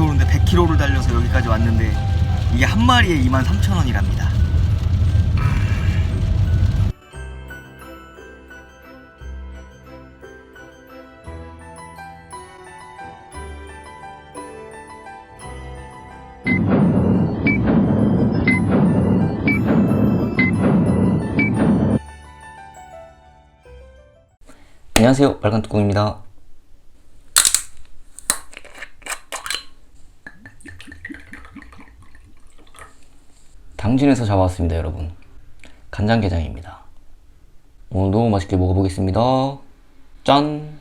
오는데 100km를 달려서 여기까지 왔는데 이게 한 마리에 23,000원이랍니다. 안녕하세요. 빨간 뚜껑입니다. 당진에서 잡아왔습니다, 여러분. 간장게장입니다. 오늘도 맛있게 먹어보겠습니다. 짠!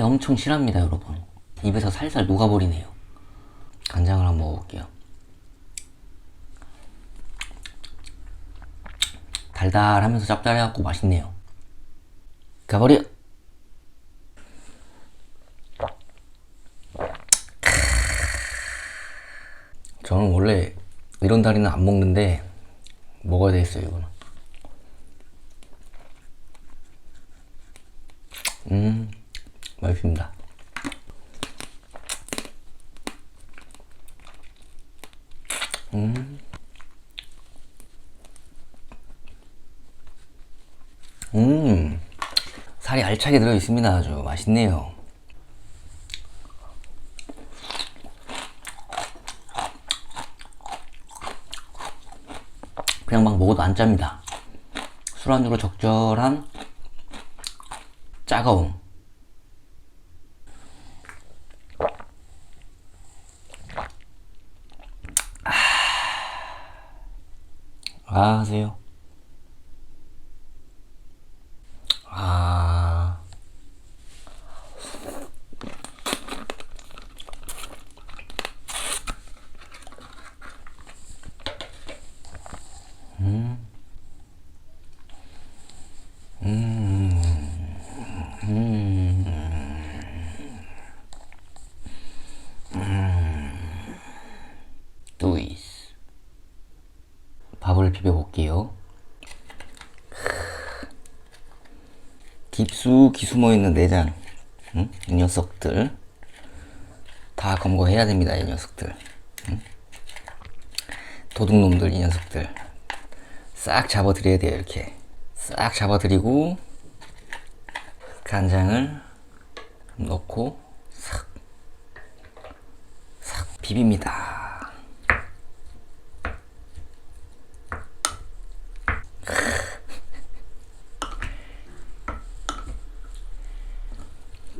살이 엄청 실합니다, 여러분. 입에서 살살 녹아버리네요. 간장을 한번 먹어볼게요. 달달하면서 짭짤해갖고 맛있네요. 가버려! 저는 원래 이런 다리는 안 먹는데 먹어야 되겠어요, 이거는. 음, 맛있습니다. 음, 살이 알차게 들어 있습니다. 아주 맛있네요. 그냥 막 먹어도 안 짭니다. 술안주로 적절한 짜가움. 아, 하세요. 아. 두이스. 밥을 비벼볼게요. 깊숙이 숨어있는 내장. 응? 이 녀석들. 다 검거해야 됩니다, 이 녀석들. 응? 도둑놈들, 이 녀석들. 싹 잡아드려야 돼요, 이렇게. 싹 잡아드리고, 간장을 넣고, 싹, 싹 비빕니다.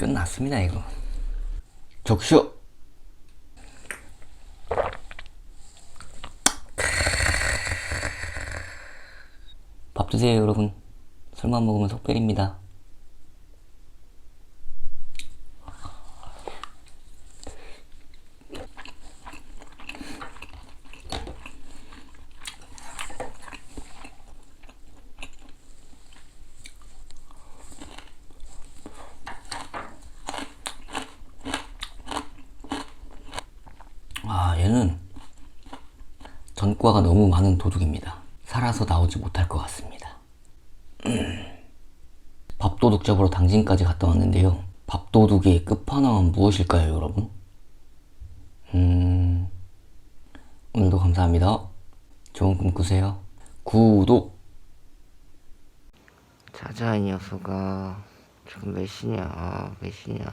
끝났습니다, 이거. 적쇼! 밥 드세요, 여러분. 술만 먹으면 속별입니다. 아, 얘는 전과가 너무 많은 도둑입니다. 살아서 나오지 못할 것 같습니다. 음. 밥도둑 잡으러 당진까지 갔다 왔는데요. 밥도둑의 끝판왕은 무엇일까요, 여러분? 음, 오늘도 감사합니다. 좋은 꿈 꾸세요. 구독! 자자 이 녀석아 지금 몇 시냐 몇 시냐